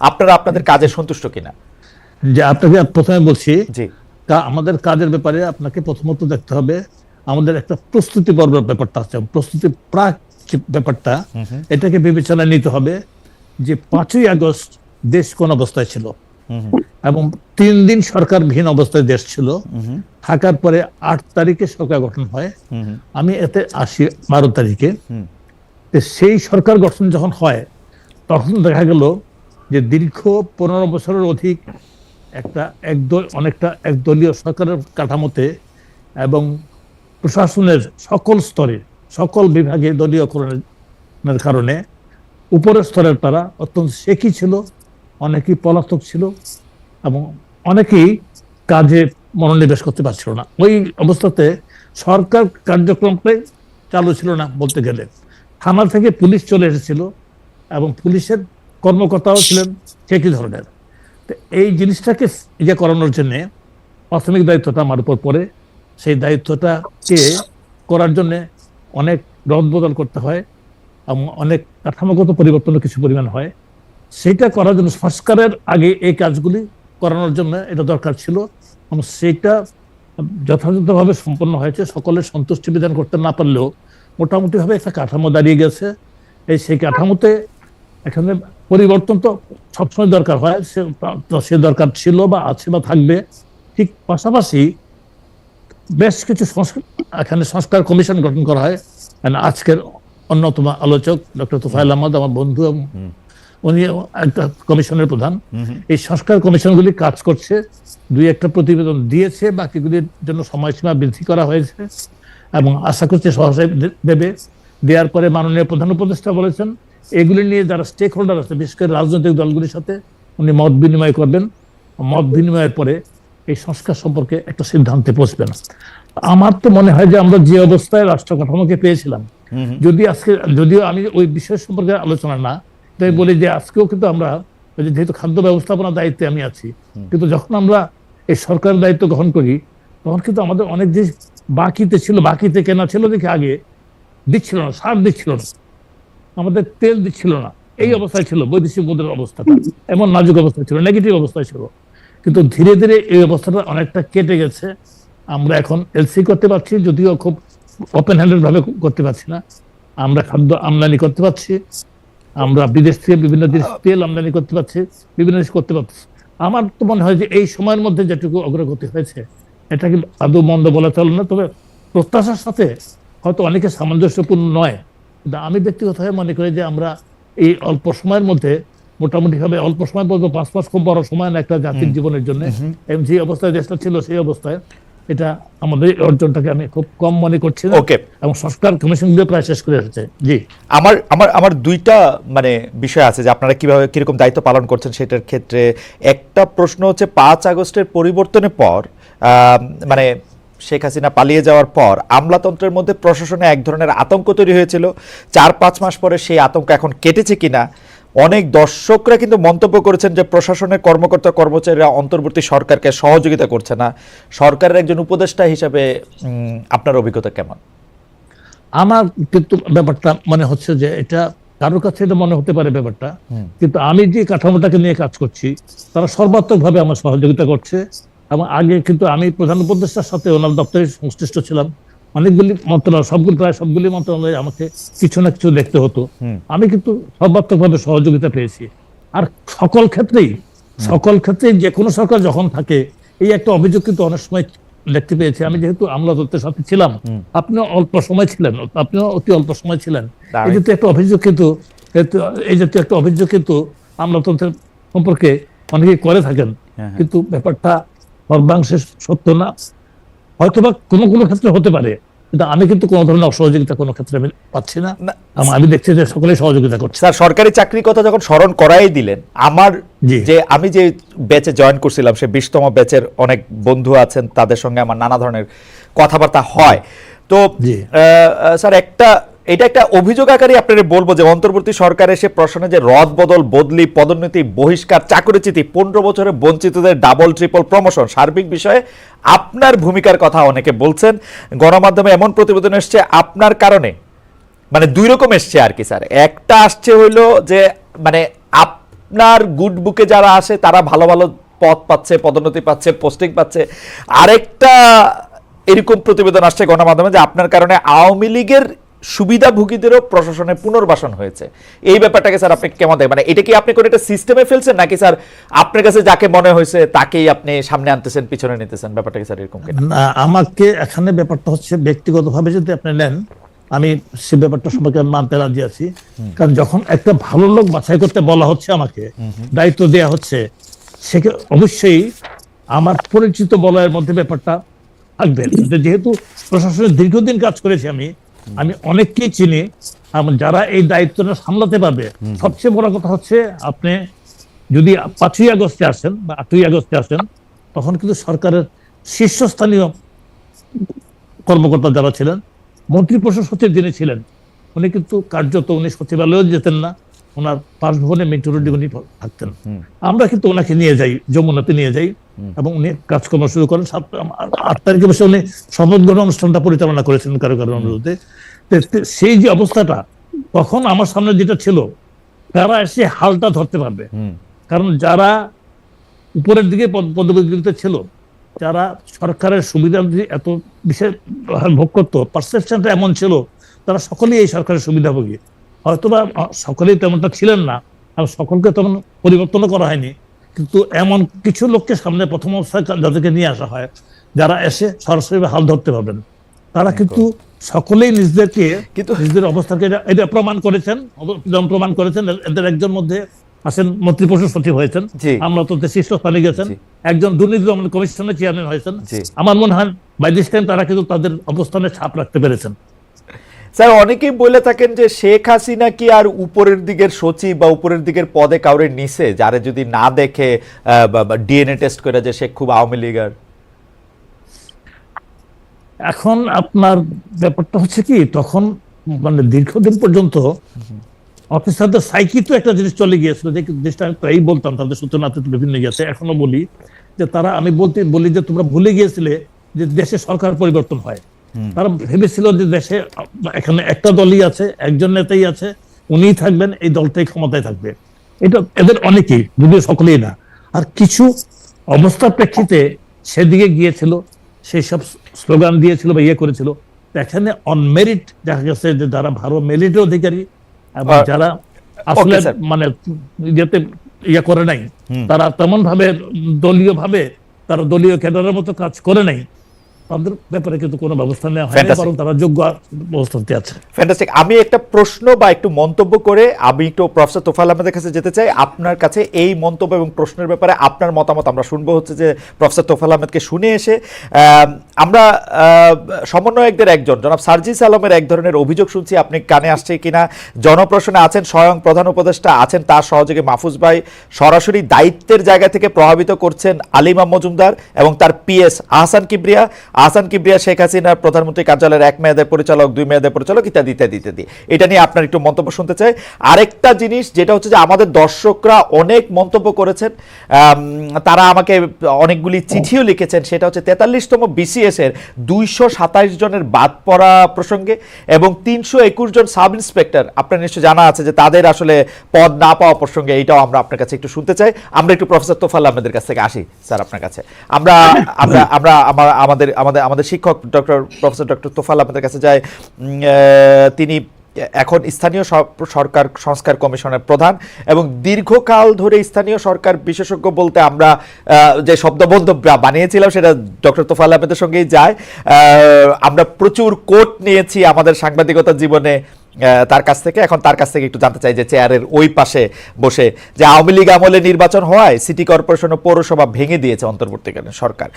আপনারা আপনাদের কাজে সন্তুষ্ট কিনা? যে আপনাকে প্রথমে বলছি জি। কা- আমাদের কাজের ব্যাপারে আপনাকে প্রথমত দেখতে হবে আমাদের একটা প্রস্তুতি পর্বের ব্যাপারটা আছে। প্রস্তুতি প্রাক ব্যাপারটা এটাকে বিবেচনায় নিতে হবে যে পাঁচই আগস্ট দেশ কোন অবস্থায় ছিল। এবং তিন দিন সরকার ভিন্ন অবস্থায় দেশ ছিল। থাকার পরে আট তারিখে সরকার গঠন হয়। আমি এতে আসি বারো তারিখে। তো সেই সরকার গঠন যখন হয় তখন দেখা গেল যে দীর্ঘ পনেরো বছরের অধিক একটা একদল, অনেকটা একদলীয় সরকারের কাঠামোতে এবং প্রশাসনের সকল স্তরে, সকল বিভাগে দলীয়করণের কারণে উপরের স্তরের তারা অত্যন্ত শেখি ছিল, অনেকেই পলাতক ছিল এবং অনেকেই কাজে মনোনিবেশ করতে পারছিল না। ওই অবস্থাতে সরকার কার্যক্রমটাই চালু ছিল না বলতে গেলে। থানা থেকে পুলিশ চলে এসেছিল এবং পুলিশের কর্মকর্তাও ছিলেন একই ধরনের? তো এই জিনিসটাকে ইয়ে করানোর জন্য প্রাথমিক দায়িত্বটা আমার উপর পড়ে। সেই দায়িত্বটাকে করার জন্য অনেক রদবদল করতে হয় এবং অনেক কাঠামোগত পরিবর্তনও কিছু পরিমাণ হয়। সেটা করার জন্য সংস্কারের আগে এই কাজগুলি করানোর জন্য এটা দরকার ছিল এবং সেটা যথাযথভাবে সম্পন্ন হয়েছে। সকলের সন্তুষ্টি বিধান করতে না পারলেও মোটামুটিভাবে একটা কাঠামো দাঁড়িয়ে গেছে। এই সেই কাঠামোতে এখানে পরিবর্তন তো সবসময় দরকার হয়। সে সে দরকার ছিল বা আছে বা থাকবে। ঠিক পাশাপাশি বেশ কিছু সংস্কার এখানে সংস্কার কমিশন গঠন করা হয়। আজকের অন্যতম আলোচক ডক্টর তুফাইল আহমদ আমার বন্ধু এবং উনি একটা কমিশনের প্রধান। এই সংস্কার কমিশনগুলি কাজ করছে। দুই একটা প্রতিবেদন দিয়েছে বাকিগুলির জন্য সময়সীমা বৃদ্ধি করা হয়েছে। এবং আশা করছি সহসায় দেবে। দেওয়ার পরে মাননীয় প্রধান উপদেষ্টা বলেছেন এগুলি নিয়ে যারা স্টেক হোল্ডার আছে বিশেষ করে রাজনৈতিক দলগুলির সাথে উনি মত বিনিময় করবেন। মত বিনিময়ের পরে এই সংস্কার সম্পর্কে একটা সিদ্ধান্তে পৌঁছবেন আমার তো মনে হয় যে আমরা যে অবস্থায় রাষ্ট্র কাঠামোকে পেয়েছিলাম যদি আজকে যদিও আমি ওই বিষয় সম্পর্কে আলোচনা না তাই বলি যে আজকেও কিন্তু আমরা যেহেতু খাদ্য ব্যবস্থাপনা দায়িত্বে আমি আছি কিন্তু যখন আমরা এই সরকারের দায়িত্ব গ্রহণ করি তখন কিন্তু আমাদের অনেক জিনিস বাকিতে ছিল বাকিতে কেনা ছিল দেখে আগে দিচ্ছিল না সার দিচ্ছিল না। আমাদের তেল দিচ্ছিল না। এই অবস্থায় ছিল, বৈদেশিক মুদ্রার অবস্থাটা এমন নাজুক অবস্থায় ছিল নেগেটিভ অবস্থায় ছিল। কিন্তু ধীরে ধীরে এই অবস্থাটা অনেকটা কেটে গেছে। আমরা এখন এলসি করতে পারছি, যদিও খুব ওপেন হ্যান্ডেড ভাবে করতে পারছি না। আমরা খাদ্য আমদানি করতে পারছি। আমরা বিদেশ থেকে বিভিন্ন জিনিস তেল আমদানি করতে পারছি, বিভিন্ন জিনিস করতে পারছি। আমার তো মনে হয় যে এই সময়ের মধ্যে যেটুকু অগ্রগতি হয়েছে এটা কিন্তু আদৌ মন্দ বলা চলে না। তবে প্রত্যাশার সাথে হয়তো অনেকে সামঞ্জস্যপূর্ণ নয়। আমি ব্যক্তিগতভাবে মনে করি যে আমরা এই অল্প সময়ের মধ্যে মোটামুটি ভাবে অল্প সময় বলব পাঁচ মাস খুব বড় সময় না একটা জাতির জীবনের জন্য। এবং যে অবস্থায় দেশটা ছিল সেই অবস্থায় এটা আমাদের অর্জনটাকে আমি খুব কম মনে করছি না। ওকে এবং সংস্কার কমিশন দিয়ে প্রায় শেষ করে এসেছে। জি। আমার আমার আমার দুইটা মানে বিষয় আছে যে আপনারা কীভাবে কীরকম দায়িত্ব পালন করছেন সেটার ক্ষেত্রে। একটা প্রশ্ন হচ্ছে পাঁচ আগস্টের পরিবর্তনের পর আহ, মানে শেখ হাসিনা পালিয়ে যাওয়ার পর আমলাতন্ত্রের মধ্যে প্রশাসনে এক ধরনের আতঙ্ক তৈরি হয়েছিল। চার পাঁচ মাস পরে সেই আতঙ্ক এখন কেটেছে কিনা? অনেক দর্শকরা কিন্তু মন্তব্য করেছেন যে প্রশাসনের কর্মকর্তা কর্মচারীরা অন্তর্বর্তী সরকারকে সহযোগিতা করছে না। সরকারের একজন উপদেষ্টা হিসাবে আপনার অভিজ্ঞতা কেমন? আমার কিন্তু ব্যাপারটা মনে হচ্ছে যে এটা কারোর কাছে এটা মনে হতে পারে ব্যাপারটা। কিন্তু আমি যে কাঠামোটাকে নিয়ে কাজ করছি তারা সর্বাত্মক ভাবে আমার সহযোগিতা করছে। এবং আগে কিন্তু আমি প্রধান উপদেষ্টার সাথে ওনার দপ্তরে সংশ্লিষ্ট ছিলাম। অনেকগুলি মন্ত্রণালয় সবগুলি প্রায় সবগুলি মন্ত্রণালয়ে আমাকে কিছু না কিছু দেখতে হতো। আমি কিন্তু সর্বাত্মক ভাবে সহযোগিতা পেয়েছি। আর সকল ক্ষেত্রেই সকল ক্ষেত্রেই যে কোনো সরকার যখন থাকে এই একটা অভিযোগ কিন্তু অনেক সময় দেখতে পেয়েছি। আমি যেহেতু আমলা দত্তের সাথে ছিলাম আপনিও অল্প সময় ছিলেন আপনিও অতি অল্প সময় ছিলেন। এই জাতীয় একটা অভিযোগ কিন্তু এই জাতীয় একটা অভিযোগ কিন্তু আমলাতন্ত্রের সম্পর্কে অনেকেই করে থাকেন। কিন্তু ব্যাপারটা সর্বাংশে সত্য না হয়তোবা কোনো কোনো ক্ষেত্রে হতে পারে কিন্তু আমি কিন্তু কোনো ধরনের অসহযোগিতা কোনো ক্ষেত্রে আমি পাচ্ছি না। আমি দেখছি যে সকলেই সহযোগিতা করছে। স্যার সরকারি চাকরির কথা যখন স্মরণ করাই দিলেন আমার। যে আমি যে ব্যাচে জয়েন করছিলাম সে বিশতম ব্যাচের অনেক বন্ধু আছেন তাদের সঙ্গে আমার নানা ধরনের কথাবার্তা হয়। তো স্যার একটা এটা একটা অভিযোগ আকারে আপনারা বলব যে অন্তর্বর্তী সরকার এসে প্রশ্নে যে রদ বদল, বদলি, পদোন্নতি, বহিষ্কার, চাকরিচ্যুতি, পনেরো বছরে বঞ্চিতদের ডাবল ট্রিপল প্রমোশন সার্বিক বিষয়ে আপনার ভূমিকার কথা অনেকে বলছেন। গণমাধ্যমে এমন প্রতিবেদন এসছে, আপনার কারণে। মানে দুই রকম এসছে আর কি, স্যার। একটা আসছে হইল যে মানে আপনার গুড বুকে যারা আসে, তারা ভালো ভালো পদ পাচ্ছে, পদোন্নতি পাচ্ছে পোস্টিং পাচ্ছে। আরেকটা এরকম প্রতিবেদন আসছে গণমাধ্যমে যে আপনার কারণে আওয়ামী লীগের সুবিধাভোগীদেরও প্রশাসনে পুনর্বাসন হয়েছে। এই ব্যাপারটাকে স্যার আপনি কেমন দেখেন? মানে এটা কি আপনি কোনো একটা সিস্টেমে ফেলছেন? নাকি স্যার আপনার কাছে যাকে মনে হয়েছে তাকেই আপনি সামনে আনতেছেন পিছনে নিতেছেন? ব্যাপারটা কি স্যার এরকম কিনা? না আমাকে এখানে ব্যাপারটা হচ্ছে ব্যক্তিগতভাবে যদি আপনি নেন আমি সে ব্যাপারটা সম্পর্কে মানতে রাজি আছি। কারণ যখন একটা ভালো লোক বাছাই করতে বলা হচ্ছে আমাকে দায়িত্ব দেয়া হচ্ছে সেকে অবশ্যই আমার পরিচিত বলয়ের মধ্যে ব্যাপারটা থাকবে। যেহেতু প্রশাসনের দীর্ঘদিন কাজ করেছি আমি আমি অনেককেই চিনি। যারা এই দায়িত্বটা সামলাতে পারবে সবচেয়ে বড় কথা হচ্ছে আপনি যদি পাঁচই আগস্টে আসেন বা আটই আগস্টে আসেন তখন কিন্তু সরকারের শীর্ষস্থানীয় কর্মকর্তা যারা ছিলেন মন্ত্রী পরিষদ সচিব যিনি ছিলেন উনি কিন্তু কার্যত উনি সচিবালয়েও যেতেন না। ওনার বাসভবনে মেন্টুরডি উনি থাকতেন। আমরা কিন্তু ওনাকে নিয়ে যাই যমুনাতে নিয়ে যাই এবং উনি কাজকর্ম শুরু করেন। সাত আট তারিখে বসে উনি শপথ অনুষ্ঠানটা পরিচালনা করেছেন কারও কারও অনুরোধে সেই যে অবস্থাটা তখন আমার সামনে যেটা ছিল তারা এসে হালটা ধরতে পারবে। কারণ যারা উপরের দিকে পদ- পদবীতে ছিল যারা সরকারের সুবিধা এত বিশেষ ভোগ করতো পারসেপশনটা এমন ছিল তারা সকলেই এই সরকারের সুবিধাভোগী। হয়তোবা সকলেই তেমনটা ছিলেন না আর সকলকে তেমন পরিবর্তনও করা হয়নি। কিন্তু এমন কিছু লোককে সামনে প্রথম অবস্থায় যাদেরকে নিয়ে আসা হয় যারা এসে সরাসরি হাল ধরতে পারবেন। তারা কিন্তু সকলেই নিজেদেরকে কিন্তু নিজেদের অবস্থাকে এটা- প্রমাণ করেছেন প্রমাণ করেছেন এদের একজন মধ্যে আছেন মন্ত্রিপরিষদ সচিব হয়েছেন। আমরা তো শীর্ষস্থানে গেছেন একজন দুর্নীতি দমন কমিশনের চেয়ারম্যান হয়েছেন। আমার মনে হয় বাই দিস টাইম তারা কিন্তু তাদের অবস্থানে ছাপ রাখতে পেরেছেন। স্যার, অনেকেই বলে থাকেন যে শেখ হাসিনা কি আর উপরের দিকের সচিব বা উপরের দিকের পদে কাউরে নিছে, যারে যদি না দেখে ডিএনএ টেস্ট করে যে সে খুব আওয়ামী লীগার? এখন আপনার ব্যাপারটা হচ্ছে কি, তখন মানে দীর্ঘদিন পর্যন্ত অফিসারদের সাইকি তো একটা জিনিস চলে গিয়েছিল, যে জিনিসটা আমি প্রায়ই বলতাম, তাদের সূচনা বিভিন্ন গেছে, এখনও বলি, যে তারা, আমি বলতে, বলি যে তোমরা ভুলে গিয়েছিলে যে দেশে সরকার পরিবর্তন হয়। তারা ভেবেছিল যে দেশে এখানে একটা দলই আছে একজন নেতাই আছে উনিই থাকবেন এই দলটাই ক্ষমতায় থাকবে। এটা এদের অনেকেই যদিও সকলেই না। আর কিছু অবস্থার প্রেক্ষিতে সেদিকে গিয়েছিল সেই সব স্লোগান দিয়েছিল বা ইয়ে করেছিল এখানে অনমেরিট দেখা গেছে যে যারা ভালো মেরিটের অধিকারী এবং যারা আসলে মানে ইয়েতে ইয়ে করে নাই তারা তেমন ভাবে দলীয় ভাবে তারা দলীয় ক্যাডারের মতো কাজ করে নাই। তাদের ব্যাপারে কিন্তু কোনো ব্যবস্থা নেওয়া হয়নি. বরং তারা যোগ্য অবস্থাতে আছে। ফ্যান্টাস্টিক আমি একটা প্রশ্ন বা একটু মন্তব্য করে আমি একটু প্রফেসর তোফাল আহমেদের কাছে যেতে চাই। আপনার কাছে এই মন্তব্য এবং প্রশ্নের ব্যাপারে আপনার মতামত আমরা শুনব হচ্ছে যে প্রফেসর তোফাল আহমেদকে শুনে এসে আমরা সমন্বয়কদের একজন জনাব সার্জিস আলমের এক ধরনের অভিযোগ শুনছি। আপনি কানে আসছে কিনা? জনপ্রশ্নে আছেন স্বয়ং প্রধান উপদেষ্টা আছেন তার সহযোগী মাহফুজ ভাই সরাসরি দায়িত্বের জায়গা থেকে প্রভাবিত করছেন আলিমা মজুমদার এবং তার পিএস আহসান কিবরিয়া। আহসান কিবরিয়া, শেখ হাসিনা প্রধানমন্ত্রী কার্যালয়ের এক মেয়াদের পরিচালক, দুই মেয়াদের পরিচালক ইত্যাদি ইত্যাদি ইত্যাদি। এটা নিয়ে আপনার একটু মন্তব্য শুনতে চাই। আরেকটা জিনিস, যেটা হচ্ছে যে আমাদের দর্শকরা অনেক মন্তব্য করেছেন। তারা আমাকে অনেকগুলি চিঠিও লিখেছেন। সেটা হচ্ছে তেতাল্লিশতম বিসিএস এর দুইশো সাতাইশ জনের বাদ পড়া প্রসঙ্গে এবং তিনশো একুশ জন সাব ইন্সপেক্টর আপনার নিশ্চয় জানা আছে যে তাদের আসলে পদ না পাওয়া প্রসঙ্গে এইটাও আমরা আপনার কাছে একটু শুনতে চাই। আমরা একটু প্রফেসর তোফাল আহমেদের কাছ থেকে আসি, স্যার, আপনার কাছে। আমরা আমরা আমরা, আমার আমাদের আমাদের আমাদের শিক্ষক ডক্টর, প্রফেসর ডক্টর তোফাল আহমেদের কাছে যায়। তিনি এখন স্থানীয় সরকার সংস্কার কমিশনের প্রধান এবং দীর্ঘকাল ধরে স্থানীয় সরকার বিশেষজ্ঞ বলতে আমরা যে শব্দবন্ধ বানিয়েছিলাম সেটা ডক্টর তোফাল আহমেদের সঙ্গেই যায়। আমরা প্রচুর কোট নিয়েছি আমাদের সাংবাদিকতা জীবনে তার কাছ থেকে। এখন তার কাছ থেকে একটু জানতে চাই যে চেয়ারের ওই পাশে বসে যে আওয়ামী লীগ আমলে নির্বাচন হওয়ায় সিটি কর্পোরেশন ও পৌরসভা ভেঙে দিয়েছে অন্তর্বর্তীকালীন সরকার।